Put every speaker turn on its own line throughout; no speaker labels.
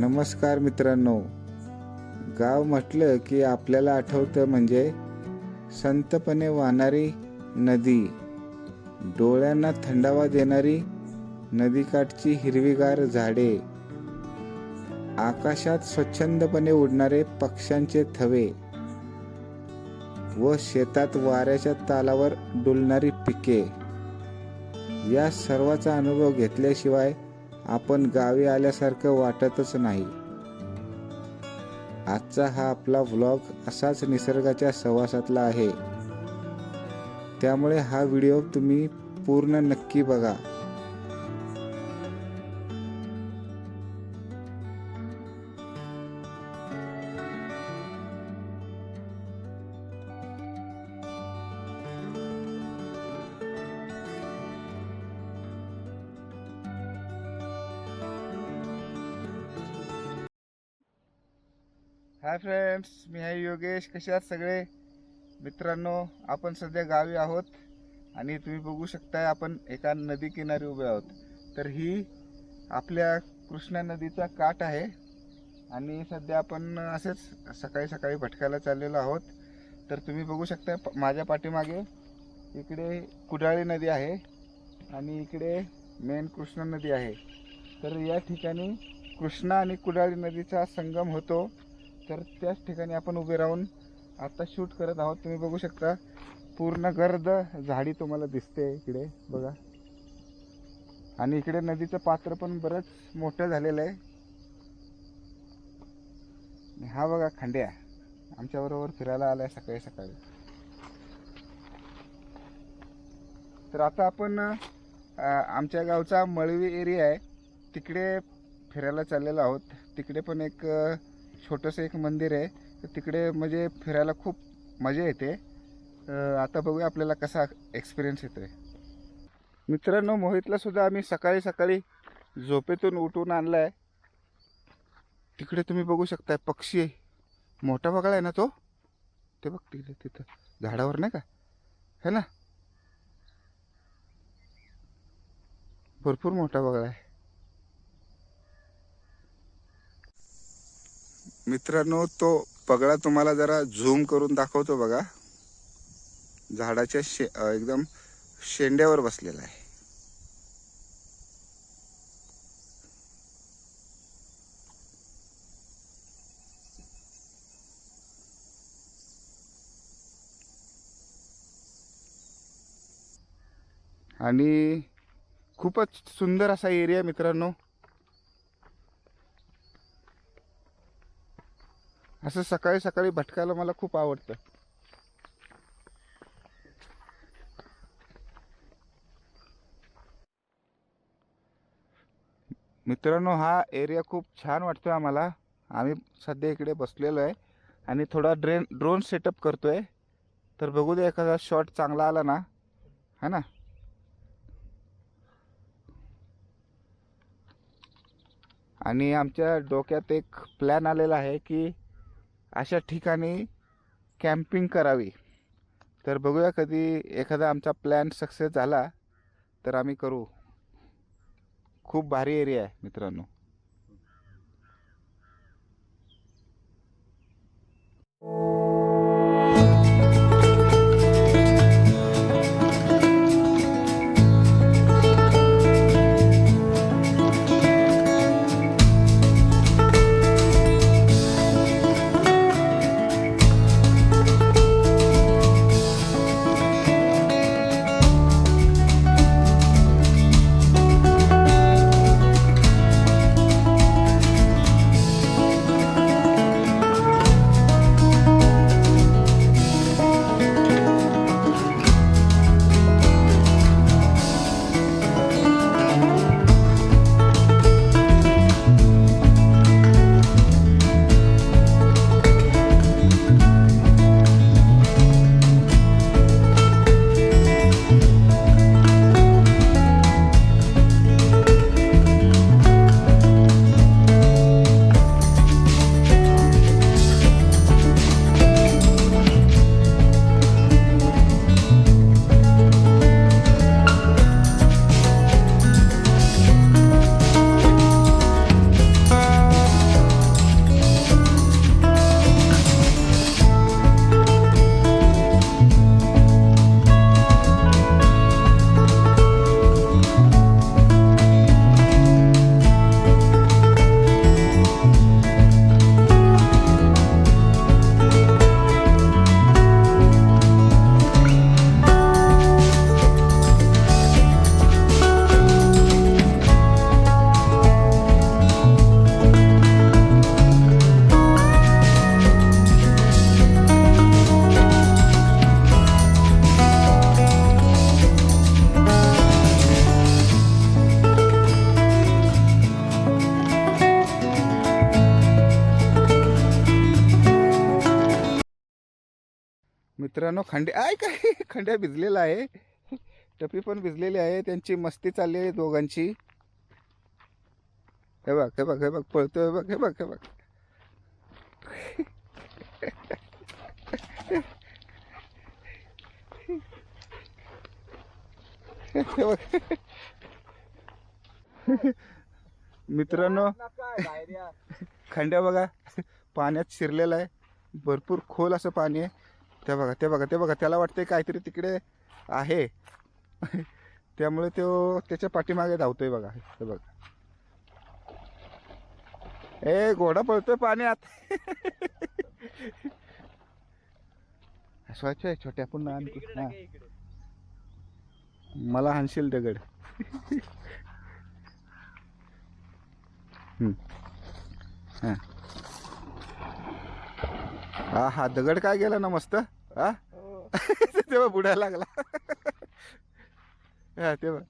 नमस्कार मित्रांनो. गाव म्हटलं की आपल्याला आठवतं म्हणजे संतपणे वाहणारी नदी. डोळ्यांना थंडावा देणारी नदीकाठची हिरवीगार झाडे. आकाशात स्वच्छंदपणे उडणारे पक्ष्यांचे थवे. व शेतात वाऱ्याच्या तालावर डुलणारी पिके. या सर्वाचा अनुभव घेतल्याशिवाय आपण गावी आल्यासारखं वाटतच नाही. आजचा हा आपला व्लॉग असाच निसर्गाच्या सहवासातला आहे. त्यामुळे हा व्हिडिओ तुम्ही पूर्ण नक्की बघा. योगेश कसे आहात सगळे? मित्रांनो आपण सध्या गावी आहोत आणि तुम्ही बघू शकताय आपण एका नदी किनारी उभे आहोत. तर ही आपल्या कृष्णा नदीचा काठ आहे आणि सध्या आपण असेच सकाळी सकाळी भटकायला चाललेलो आहोत. तर तुम्ही बघू शकता प- माझ्या पाठीमागे इकडे कुडाळी नदी आहे आणि इकडे मेन कृष्णा नदी आहे. तर या ठिकाणी कृष्णा आणि कुडाळी नदीचा संगम होतो. तर त्याच ठिकाणी आपण उभे राहून आता शूट करत आहोत. तुम्ही बघू शकता पूर्ण गर्द झाडी तुम्हाला दिसते इकडे बघा. आणि इकडे नदीचं पात्र पण बरंच मोठं झालेलं आहे. हा बघा खंड्या आमच्याबरोबर फिरायला आलाय सकाळी सकाळी. तर आता आपण आमच्या गावचा मळवी एरिया आहे. तिकडे फिरायला चाललेलो आहोत. तिकडे पण एक छोटंसं एक मंदिर आहे. तर तिकडे म्हणजे फिरायला खूप मजा येते. आता बघूया आपल्याला कसा एक्सपिरियन्स येतोय. मित्रांनो मोहितला सुद्धा आम्ही सकाळी सकाळी झोपेतून उठून आणलाय. तिकडे तुम्ही बघू शकताय पक्षी मोठा बघायला आहे ना तो? ते बघ तिकडे तिथं. झाडावर नाही का? है ना? भरपूर मोठा बघायला आहे. मित्रांनो तो पगळा तुम्हाला जरा झूम करून दाखवतो बघा. झाडाच्या शे एकदम शेंड्यावर बसलेला आहे. आणि खूपच सुंदर असा एरिया मित्रांनो. असं सकाळी सकाळी भटकायला मला खूप आवडतं. मित्रांनो हा एरिया खूप छान वाटतोय आम्हाला. आम्ही सध्या इकडे बसलेलो आहे आणि थोडा ड्रेन ड्रोन सेटअप करतोय. तर बघू दे एखादा शॉट चांगला आला ना. है ना? आणि आमच्या डोक्यात एक प्लॅन आलेला आहे की अशा ठिकाणी कॅम्पिंग करावी तर बघूया कधी एखादा आमचा प्लॅन सक्सेस झाला तर आम्ही करू खूप भारी एरिया आहे मित्रांनो Oh. मित्रांनो खंडे आहे काय? खंड्या भिजलेला आहे. टपी पण भिजलेली आहे. त्यांची मस्ती चालली आहे दोघांची. हे बघ हे बघ हे बघ पळतोय. बघ हे बघ हे बघ. हे बघ. मित्रांनो खंड्या बघा पाण्यात शिरलेला आहे. भरपूर खोल असं पाणी आहे. ते बघा ते बघा ते बघा त्याला वाटतंय काहीतरी तिकडे आहे. त्यामुळे तो त्याच्या पाठीमागे धावतोय बघा हे बघा. ए घोडा पळतोय पाण्यात. स्वच्छ आहे छोट्या पुन्हा हा. मला हाणशील दगड. हा. हा हा दगड काय गेला ना मस्त? हा? तेव्हा बुडायला लागला. हा तेव्हा.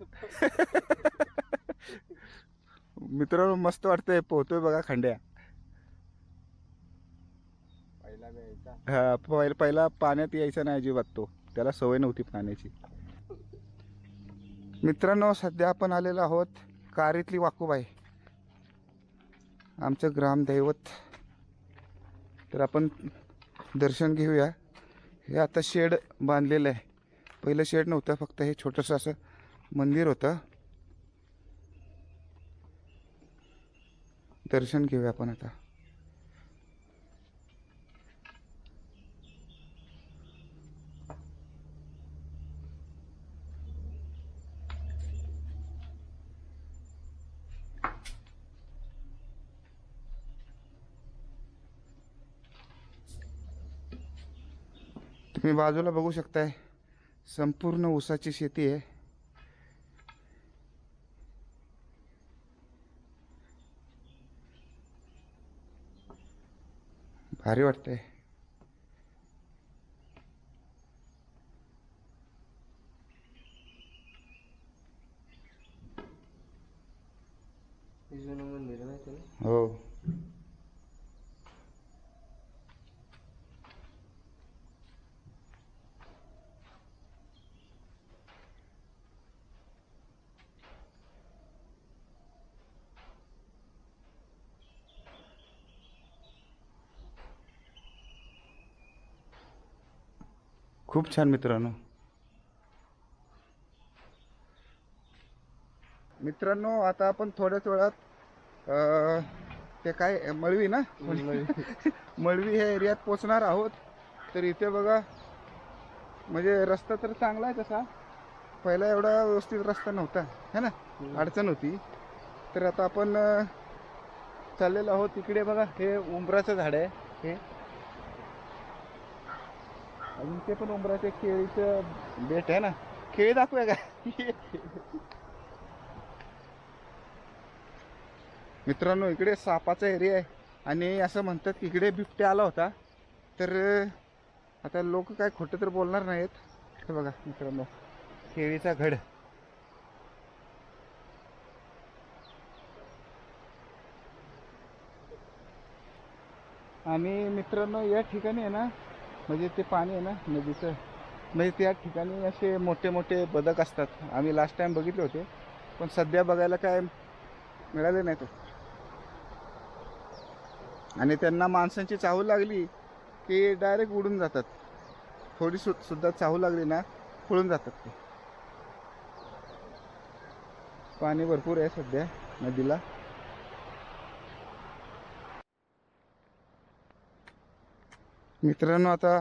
मित्रांनो मस्त वाटतंय. पोहतोय बघा खंड्या. हा पहिला पहिला पाण्यात यायचा नाही अजिबात तो. त्याला सवय नव्हती पाण्याची. मित्रांनो सध्या आपण आलेलो आहोत कारीतली वाकूबाई. आमचं ग्रामदैवत तर आपण दर्शन घेऊया. हे आता शेड बांधलेलं आहे. पहिलं शेड नव्हतं फक्त हे छोटंसं असं मंदिर होतं. दर्शन घेऊया आपण आता. तुम्ही बाजूला बघू शकताय. संपूर्ण ऊसाची शेती आहे. भारी वाटतंय. हो. खूप छान मित्रांनो. मित्रांनो आता आपण थोड्याच वेळात अं, ते काय मळवी ना? मळवी. ह्या एरियात पोचणार आहोत. तर इथे बघा म्हणजे रस्ता तर चांगला आहे तसा. पहिला एवढा व्यवस्थित रस्ता नव्हता है ना? अडचण होती. तर आता आपण चाललेलो आहोत. इकडे बघा हे उंबराचं झाड आहे. हे अजून ते पण उंबराचं एक केळीचं बेट आहे ना. केळी दाखवूया का? मित्रांनो इकडे सापाचा एरिया आहे. आणि असं म्हणतात की इकडे बिबट्या आला होता. तर आता लोक काय खोटं तर बोलणार नाहीत. हे बघा मित्रांनो केळीचा घड आणि मित्रांनो या ठिकाणी आहे ना म्हणजे ते पाणी आहे ना नदीचं. म्हणजे त्या ठिकाणी असे मोठे मोठे बदक असतात. आम्ही लास्ट टाइम बघितले होते. पण सध्या बघायला काय मिळाले नाही तो. आणि त्यांना माणसांची चाहू लागली की डायरेक्ट उडून जातात. थोडी सु सुद्धा चाहू लागली ना पळून जातात ते. पाणी भरपूर आहे सध्या नदीला. मित्रांनो आता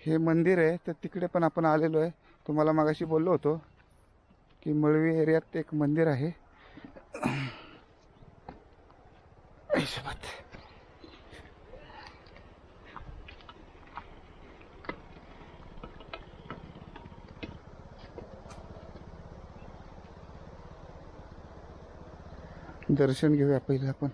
हे मंदिर आहे तर तिकडे पण आपण आलेलो आहे. तुम्हाला मागाशी बोललो होतो की मळवी एरियात एक मंदिर आहे. दर्शन घेऊया पहिले आपण.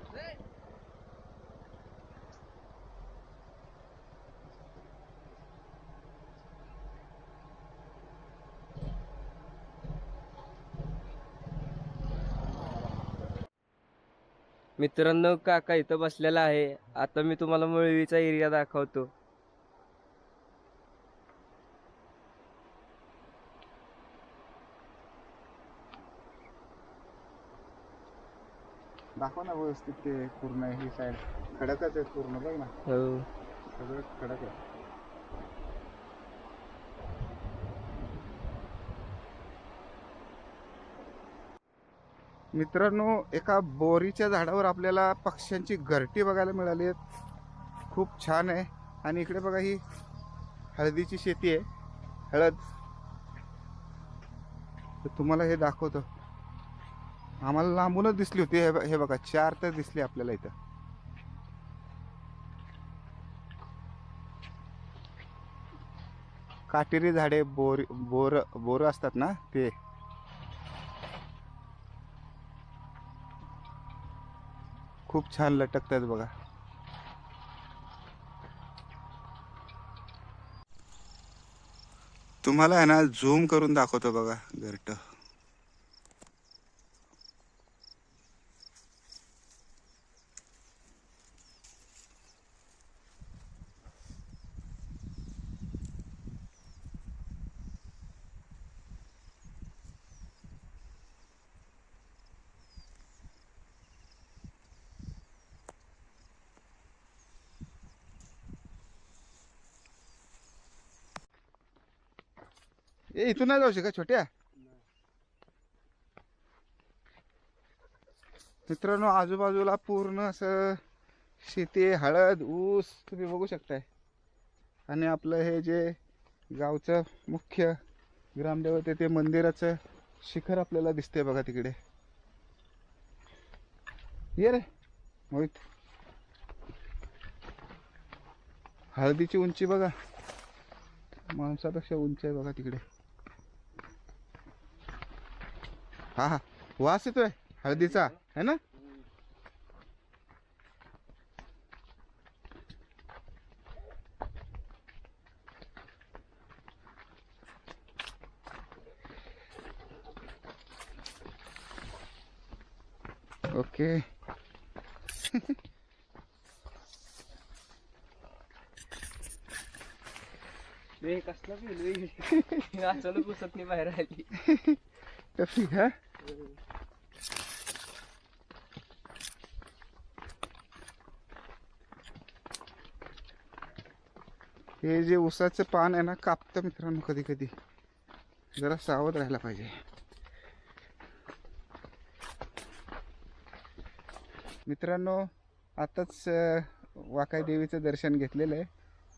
मित्रांनो काका इथं बसलेला आहे. आता मी तुम्हाला मळवीचा एरिया दाखवतो.
दाखव ना व्यवस्थित ते पूर्ण ही साईड खडकच आहे पूर्ण बघ ना.
हो.
सगळं खडक आहे. मित्रांनो एका बोरीच्या झाडावर आपल्याला पक्ष्यांची घरटी बघायला मिळाली आहेत. खूप छान आहे. आणि इकडे बघा ही हळदीची शेती आहे. हळद. तर तुम्हाला हे दाखवतो. आम्हाला लांबूनच दिसली होती. हे ब- हे बघा चार तर दिसली आपल्याला इथं. काटेरी झाडे बोर बोर बोर असतात ना ते. खूप छान लटकतात बघा. तुम्हाला आहे ना झूम करून दाखवतो बघा घरटं. ए इथून नाही जाऊ शकत छोट्या. मित्रांनो आजूबाजूला पूर्ण असं शेती हळद ऊस तुम्ही बघू शकताय. आणि आपलं हे जे गावचं मुख्य ग्रामदेवत ते मंदिराचं शिखर आपल्याला दिसतंय बघा तिकडे. ये रे मोहित. हळदीची उंची बघा. माणसापेक्षा उंच आहे बघा तिकडे. हा हा. वास येतोय हळदीचा. है ना? ओके.
कसला फील अचानक पुसत नाही बाहेर आली.
टफी हा er हे जे उसाचं पान आहे ना कापतं मित्रांनो कधी कधी. जरा सावध राहायला पाहिजे. मित्रांनो आताच वाकाई देवीचं दर्शन घेतलेलं आहे.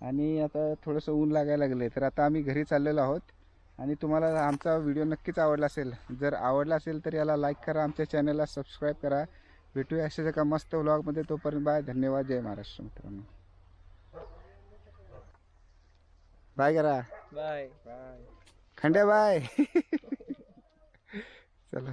आणि आता थोडंसं ऊन लागायला लागलं आहे तर आता आम्ही घरी चाललेलो आहोत. आणि तुम्हाला आमचा व्हिडिओ नक्कीच आवडला असेल. जर आवडला असेल तर याला लाईक करा आमच्या चॅनलला सबस्क्राईब करा. भेटूया अशाच एका मस्त व्लॉगमध्ये तोपर्यंत बाय धन्यवाद. जय महाराष्ट्र मित्रांनो. बाय करा.
बाय
खंड्या बाय चला.